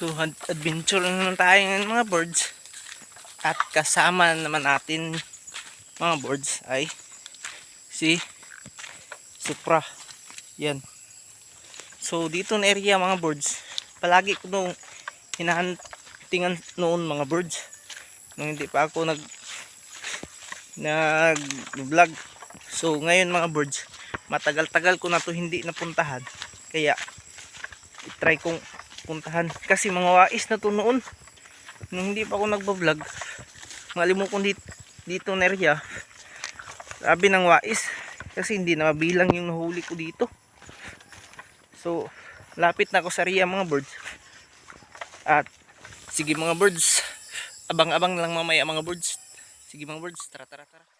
So, ad- adventure na naman tayo ngayon mga birds. At kasama naman natin mga birds ay si Supra. Yan. So, dito na area mga birds. Palagi ko nung hinahantingan noon mga birds. Nung hindi pa ako nag nag vlog. So, ngayon mga birds, matagal-tagal ko na to hindi napuntahan. Kaya, try kong puntahan kasi mga wais na to noon nung hindi pa ako nagbablog malimo kong dito, dito na area sabi ng wais kasi hindi na mabilang yung nahuli ko dito so lapit na ako sa area mga birds at sige mga birds. Abang-abang lang mamaya mga birds. Sige mga birds. Tara tara tara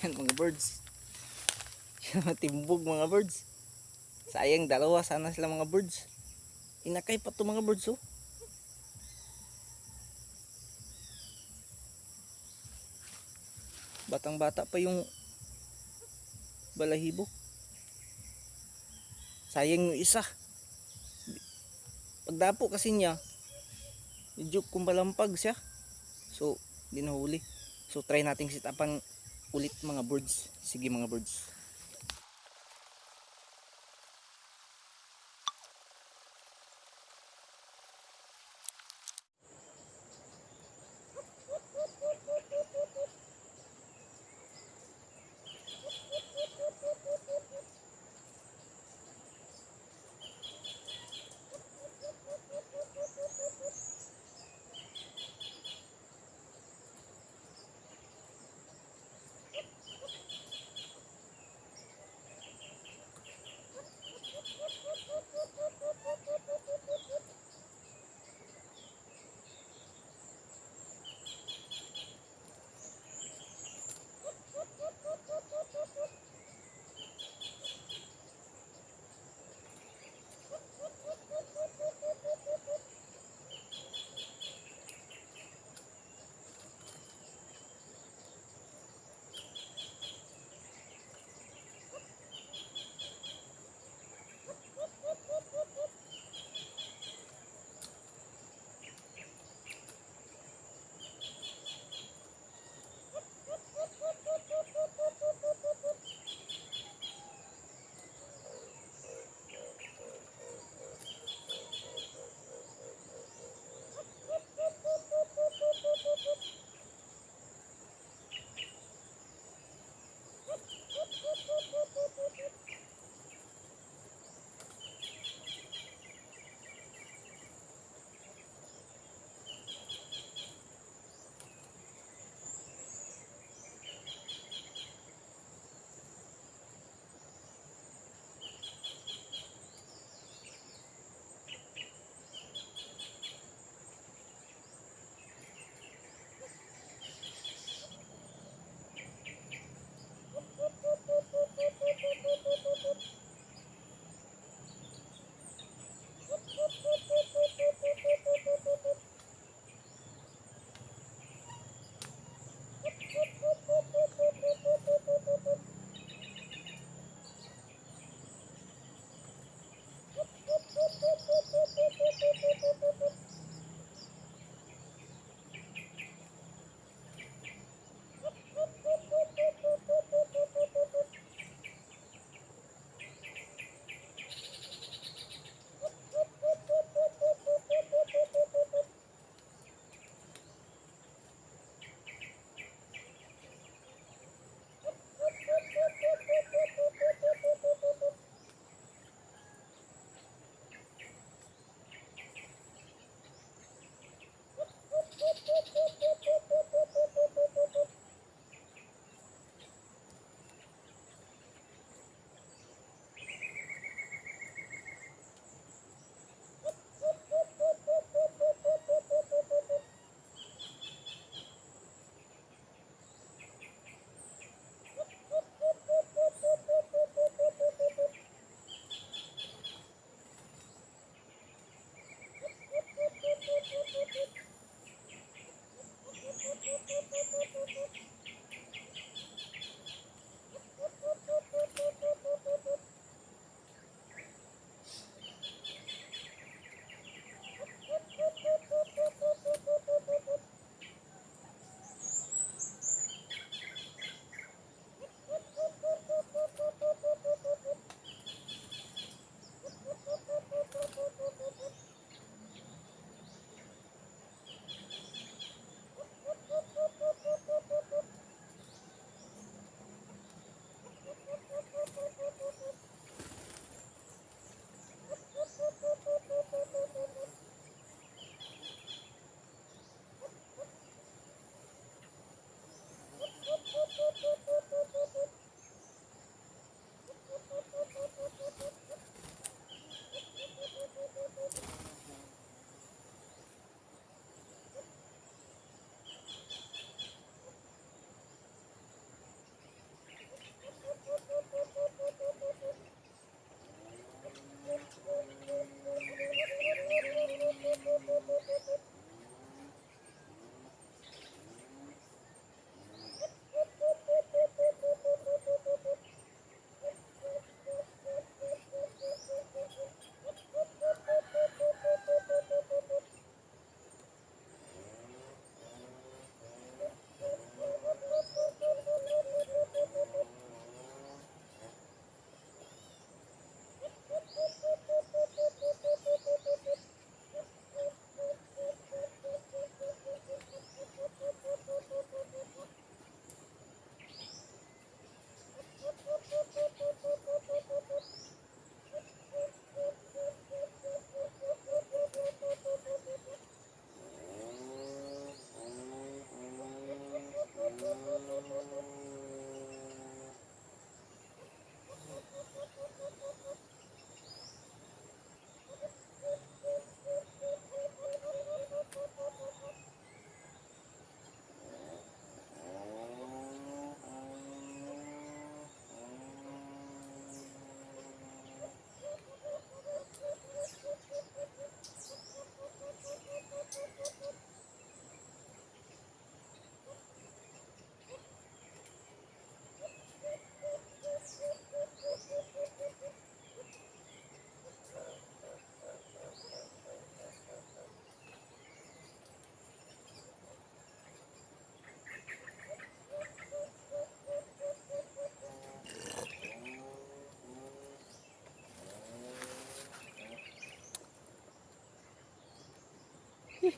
Yan mga birds. Yan mga timbog mga birds. Sayang dalawa sana sila mga birds. Inakay pa to mga birds oh. Batang bata pa yung balahibo. Sayang yung isa. Pagdapo kasi niya, medyo kumbalampag siya. So, di nahuli. So, try nating sitapan ulit mga birds. Sige mga birds.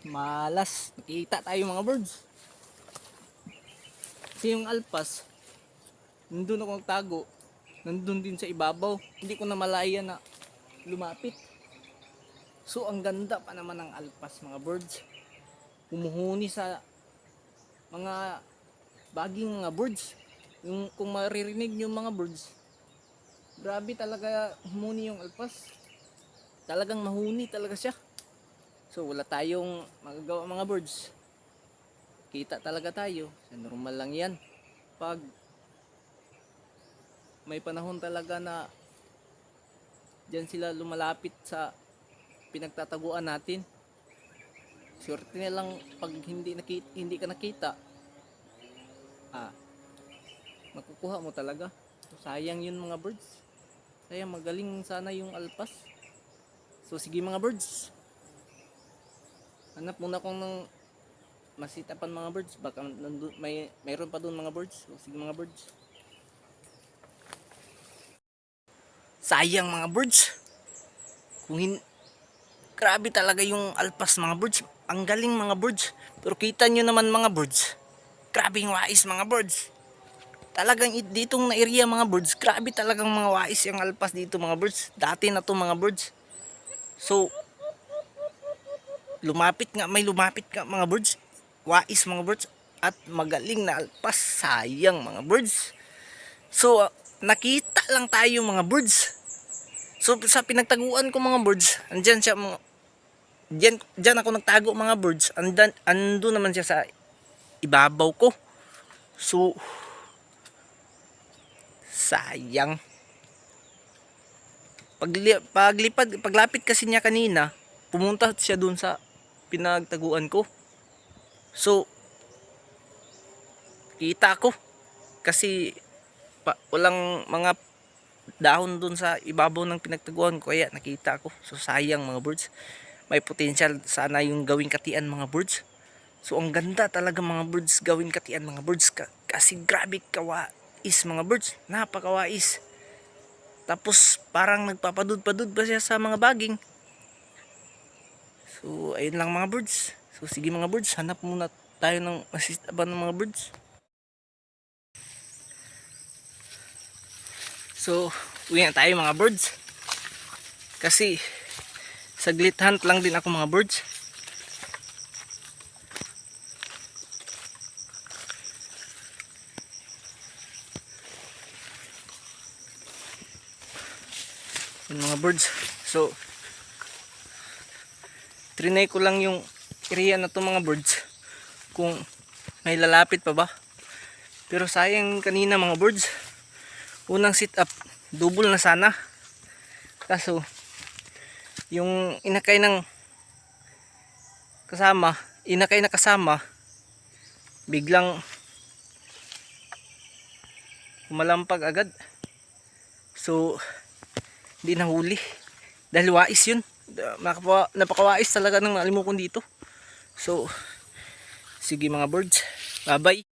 Malas. Nakita tayo mga birds. Kasi yung alpas, nandun ako nagtago. Nandun din sa ibabaw. Hindi ko na malaya na lumapit. So, ang ganda pa naman ng alpas mga birds. Humuhuni sa mga baging mga birds. Yung, kung maririnig yung mga birds, grabe talaga humuni yung alpas. Talagang mahuni talaga siya. So wala tayong magagawa mga birds. Kita talaga tayo. Sa normal lang yan. Pag may panahon talaga na diyan sila lumalapit sa pinagtataguan natin. Swerte na lang pag hindi nakita, hindi ka nakita. Ah, makukuha mo talaga. So, sayang yun mga birds. Sayang magaling sana yung alpas. So sige mga birds. Hanap muna akong ng masitapan mga birds. Baka nandun, may mayroon pa doon mga birds. So, sige mga birds. Sayang mga birds. Kung hin Grabe talaga yung alpas mga birds. Ang galing mga birds. Pero kita nyo naman mga birds. Grabe yung wais mga birds. Talagang it- ditong na area mga birds. Grabe talagang mga wais yung alpas dito mga birds. Dati na to mga birds. So, lumapit nga, may lumapit nga mga birds. Wais mga birds. At magaling na alpas. Sayang mga birds. So, uh, nakita lang tayo mga birds. So, sa pinagtaguan ko mga birds, andyan siya mga, Diyan, diyan ako nagtago mga birds. Andan, ando naman siya sa ibabaw ko. So, sayang. Pagli, paglipad, paglapit kasi niya kanina, pumunta siya dun sa pinagtaguan ko. So, kita ko. Kasi, pa, walang mga dahon dun sa ibabaw ng pinagtaguan ko. Kaya nakita ko. So, sayang mga birds may potential sana yung gawing katian mga birds. So ang ganda talaga mga birds gawing katian mga birds Ka- kasi grabe kawais mga birds. Napakawais. Tapos parang nagpapadud-padud ba siya sa mga baging. So ayun lang mga birds. So sige mga birds, hanap muna tayo ng masistaban ng mga birds. So, uwi na tayo mga birds. Kasi saglit hunt lang din ako mga birds Yun mga birds so trinay ko lang yung area na to mga birds kung may lalapit pa ba pero sayang kanina mga birds unang sit up double na sana kaso yung inakay ng kasama, inakay na kasama, biglang umalampag agad. So, hindi nahuli. Dahil wais yun. Napaka, napakawais talaga ng malimukon dito. So, sige mga birds. Bye bye.